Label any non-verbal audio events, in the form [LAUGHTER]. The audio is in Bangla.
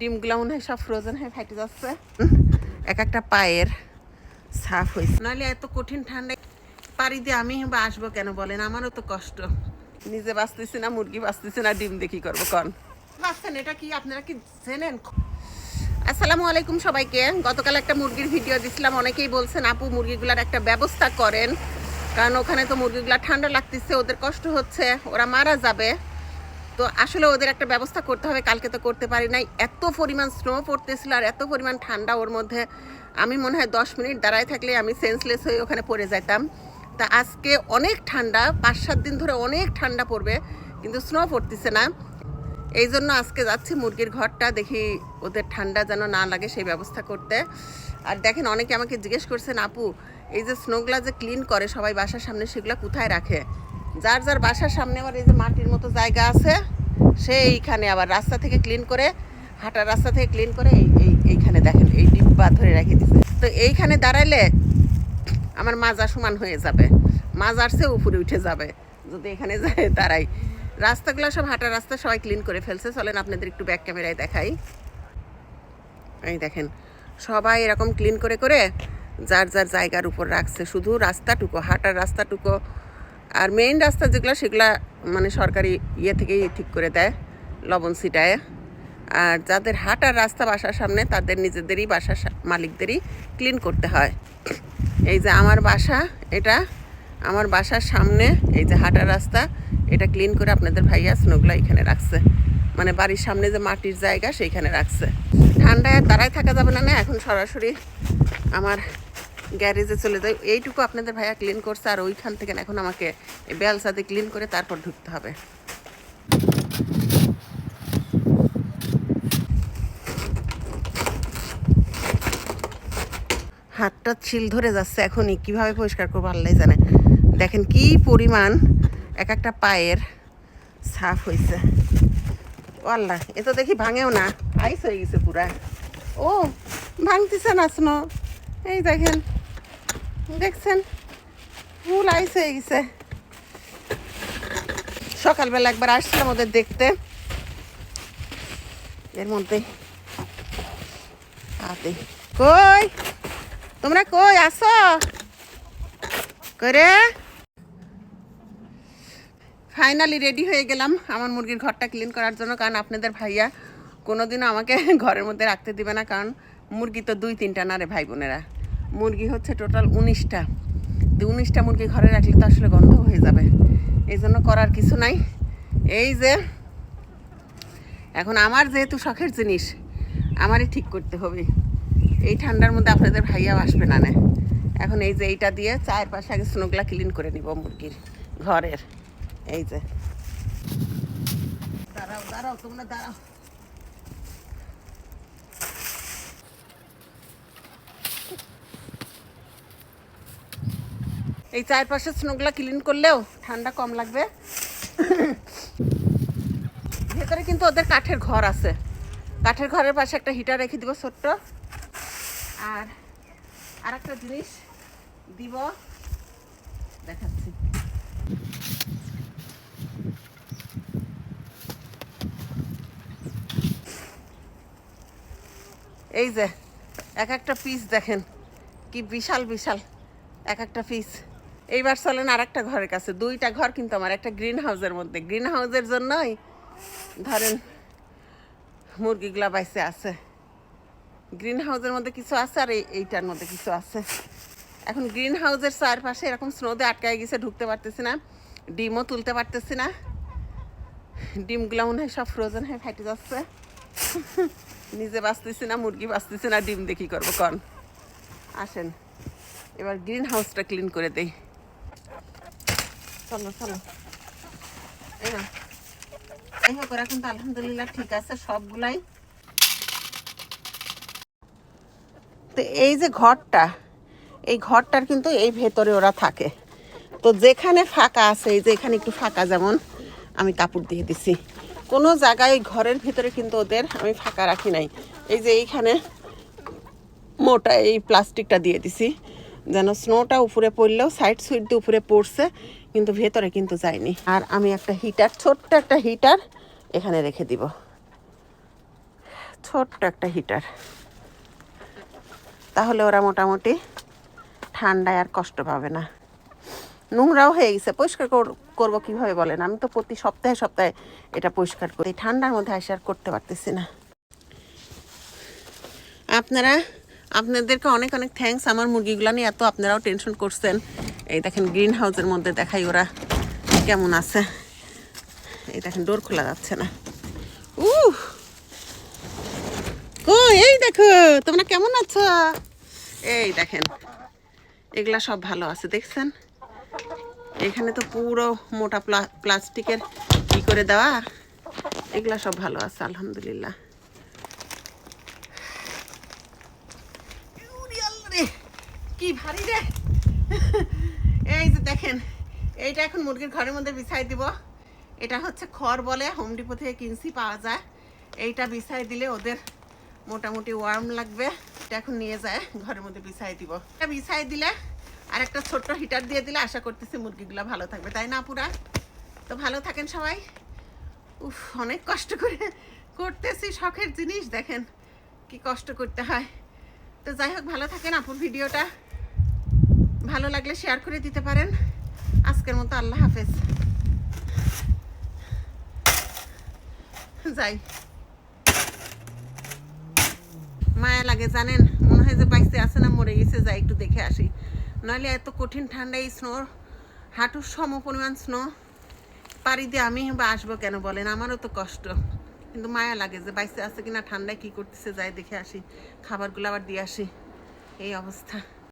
ডিমগুলো মনে হয় সব ফ্রোজেন হয়ে ফাইটে যাচ্ছে। এক একটা পায়ের সাফ হয়েছে নাহলে এত কঠিন ঠান্ডায় পাড়ি দিয়ে আমি বা আসব কেন বলেন? আমারও তো কষ্ট। নিজে বাঁচতেছি না, মুরগি বাঁচতেছি না, ডিম দেখি করব কন? বাঁচছেন, এটা কি আপনারা কি জেনেন আসসালামু আলাইকুম সবাইকে। গতকাল একটা মুরগির ভিডিও দিছিলাম। অনেকেই বলছেন, আপু, মুরগিগুলার একটা ব্যবস্থা করেন। কারণ ওখানে তো মুরগিগুলা ঠান্ডা লাগতেছে, ওদের কষ্ট হচ্ছে, ওরা মারা যাবে। তো আসলে ওদের একটা ব্যবস্থা করতে হবে, কালকে তো করতে পারি নাই। এত পরিমাণ স্নো পড়তেছিল আর এত পরিমাণ ঠান্ডা ওর মধ্যে। আমি মনে হয় দশ মিনিট দাঁড়ায় থাকলে আমি সেন্সলেস হয়ে ওখানে পড়ে যেতাম তা আজকে অনেক ঠান্ডা পাঁচ সাত দিন ধরে অনেক ঠান্ডা পড়বে, কিন্তু স্নো পড়তেছে না। এই জন্য আজকে যাচ্ছি মুরগির ঘরটা, দেখি ওদের ঠান্ডা যেন না লাগে সেই ব্যবস্থা করতে। আর দেখেন অনেকে আমাকে জিজ্ঞেস করছেন, আপু, এই যে স্নোগুলা যে ক্লিন করে সবাই বাসার সামনে, সেগুলো কোথায় রাখে? যার যার বাসার সামনে আমার এই যে মাটির মতো জায়গা আছে সে এইখানে আবার রাস্তা থেকে ক্লিন করে, হাঁটার রাস্তা থেকে ক্লিন করে এই এই, এইখানে দেখেন, এই ডিব্বা ধরে রেখে দিছে। তো এইখানে দাঁড়াইলে আমার মাজা সমান হয়ে যাবে। মাজার চেয়ে উপরে উঠে যাবে। যদি এখানে যায়, দাঁড়াই। রাস্তাগুলো সব হাঁটার রাস্তা সবাই ক্লিন করে ফেলছে। চলেন আপনাদের একটু ব্যাক ক্যামেরায় দেখাই। এই দেখেন, সবাই এরকম ক্লিন করে করে যার যার জায়গার উপর রাখছে। শুধু রাস্তাটুকু, হাঁটার রাস্তাটুকু। আর মেইন রাস্তা যেগুলো, সেগুলা মানে সরকারি ইয়ে থেকেই ঠিক করে দেয়, লবণ সিটায় আর যাদের হাঁটার রাস্তা বাসার সামনে, তাদের নিজেদেরই বাসার মালিকদেরই ক্লিন করতে হয়। এই যে আমার বাসা, এটা আমার বাসার সামনে, এই যে হাঁটার রাস্তা, এটা ক্লিন করে আপনাদের ভাইয়া স্নোগুলো এখানে রাখছে। মানে বাড়ির সামনে যে মাটির জায়গা, সেইখানে রাখছে। ঠান্ডায় দাঁড়ায় থাকা যাবে না না, এখন সরাসরি আমার গ্যারেজে চলে যাই এইটুকু আপনাদের ভাইয়া ক্লিন করছে আর ওইখান থেকে এখন আমাকে বেলসাতে ক্লিন করে তারপর ঢুকতে হবে। হাতটা ছিল ধরে যাচ্ছে এখনই, কীভাবে পরিষ্কার করব আল্লাহ জানে। দেখেন কি পরিমাণ এক একটা পায়ের সাফ হয়েছে ও আল্লাহ, এ তো দেখি ভাঙেও না, আইস হয়ে গেছে পুরা। ও, ভাঙতেছে না এই দেখেন দেখছেন? ফুল আইস হয়ে গেছে। সকালবেলা একবার আসছিলাম ওদের দেখতে। এর মধ্যে। হাতে কই? তোমরা কই আসো করে ফাইনালি রেডি হয়ে গেলাম আমার মুরগির ঘরটা ক্লিন করার জন্য, কারণ আপনাদের ভাইয়া কোনোদিনও আমাকে [LAUGHS] ঘরের মধ্যে রাখতে দিবে না, কারণ মুরগি তো দুই তিনটা না রে ভাই বোনেরা। মুরগি হচ্ছে টোটাল উনিশটা। তো উনিশটা মুরগি ঘরে রাখলে তো আসলে গন্ধ হয়ে যাবে। এই জন্য করার কিছু নাই। এই যে, এখন আমার যেহেতু শখের জিনিস, আমারই ঠিক করতে হবে। এই ঠান্ডার মধ্যে আপনাদের ভাইয়াও আসবে না না। এখন এই যে এইটা দিয়ে চায়ের পাশে আগে স্নোগুলা ক্লিন করে নিব মুরগির ঘরের। এই যে। দাঁড়াও দাঁড়াও, তোমরা দাঁড়াও। এই চায়ের পাশে স্নোগুলা ক্লিন করলেও ঠান্ডা কম লাগবে। ভেতরে কিন্তু ওদের কাঠের ঘর আছে। কাঠের ঘরের পাশে একটা হিটার রেখে দিব ছোট্ট। আর আর একটা জিনিস দিব। দেখাচ্ছি। এই যে, এক একটা পিস দেখেন। কি বিশাল বিশাল। এক একটা পিস এইবার চলেন আর একটা ঘরের কাছে। দুইটা ঘর কিন্তু আমার, একটা গ্রিন হাউসের মধ্যে। গ্রিন হাউসের জন্যই ধরেন মুরগিগুলা বাইসে আছে। গ্রিন হাউসের মধ্যে কিছু আছে আর এই- এইটার মধ্যে কিছু আছে। এখন গ্রিন হাউসের চারপাশে এরকম স্নোতে আটকায় গেছে, ঢুকতে পারতেছি না, ডিমও তুলতে পারতেছি না। ডিমগুলো মনে হয় সব ফ্রোজেন হয়ে ফাইটে যাচ্ছে। নিজে বাঁচতেছি না, মুরগি বাঁচতেছি না, ডিম দেখি করব কন? আসেন, এবার গ্রিন হাউসটা ক্লিন করে দেই। চলো চলো। এই না এই হোক ওরা কিন্তু আলহামদুলিল্লাহ ঠিক আছে সবগুলাই। তো এই যে ঘরটা এই ঘরটার কিন্তু এই ভেতরে ওরা থাকে। তো যেখানে ফাঁকা আছে এই যে এখানে একটু ফাঁকা যেমন আমি কাপড় দিয়ে দিছি। কোনো জায়গায় ওই ঘরের ভিতরে কিন্তু ওদের আমি ফাঁকা রাখি নাই। এই যে এইখানে মোটা এই প্লাস্টিকটা দিয়ে দিছি। যেন স্নোটা উপরে পড়লেও সাইড সুইড দিয়ে উপরে পড়ছে। কিন্তু ভেতরে কিন্তু যায়নি। আর আমি একটা হিটার ছোট্ট একটা হিটার এখানে রেখে দিব। ছোট্ট একটা হিটার তাহলে ওরা মোটামুটি ঠান্ডায় আর কষ্ট পাবে না। নোংরাও হয়ে গেছে। পরিষ্কার কর- করব কীভাবে বলেন? আমি তো প্রতি সপ্তাহে সপ্তাহে এটা পরিষ্কার করি। ঠান্ডার মধ্যে আসে আর করতে পারতেছি না। আপনারা, আপনাদেরকে অনেক অনেক থ্যাঙ্কস আমার মুরগিগুলো নিয়ে এত আপনারাও টেনশন করছেন। এই দেখেন গ্রিন হাউসের মধ্যে দেখাই ওরা কেমন আছে। এই দেখেন ডোর খোলা যাচ্ছে না। উহ! ও এই দেখো, তোমরা কেমন আছো? এই দেখেন, এগুলা সব ভালো আছে, দেখছেন? এখানে তো পুরো মোটা প্লা- প্লাস্টিকের কি করে দেওয়া, এগুলা সব ভালো আছে, আলহামদুলিল্লাহ উরি আল্লাহ রে, কি ভারী রে এই যে দেখেন এইটা এখন মুরগির ঘরের মধ্যে বিছাই দিব। এটা হচ্ছে খড় বলে হোম ডিপো থেকে কিনছি, পাওয়া যায়। এইটা বিছাই দিলে ওদের মোটামুটি ওয়ার্ম লাগবে। এটা এখন নিয়ে যায়, ঘরের মধ্যে বিছাই দিব। এটা বিছাই দিলে আর একটা ছোট্ট হিটার দিয়ে দিলে আশা করতেছি মুরগিগুলো ভালো থাকবে। তাই না পুরা তো ভালো থাকেন সবাই। উফ, অনেক কষ্ট করে করতেছি, শখের জিনিস, দেখেন কি কষ্ট করতে হয়। তো যাই হোক, ভালো থাকেন আপুর ভিডিওটা। ভালো লাগলে শেয়ার করে দিতে পারেন। আজকের মতো আল্লাহ হাফেজ। যাই। মায়া লাগে, জানেন? মনে হয় যে বাইসে আছে না, মরে গেছে, যাই একটু দেখে আসি। নাহলে এত কঠিন ঠান্ডা এই স্নো হাঁটুর সম পরিমাণ স্নো পাড়ি দিয়ে আমি বা আসব কেন বলেন? আমারও তো কষ্ট। কিন্তু মায়া লাগে যে বাইসে আছে কিনা, ঠান্ডায় কি করতেছে, যাই দেখে আসি। খাবারগুলো আবার দিয়ে আসি। এই অবস্থা।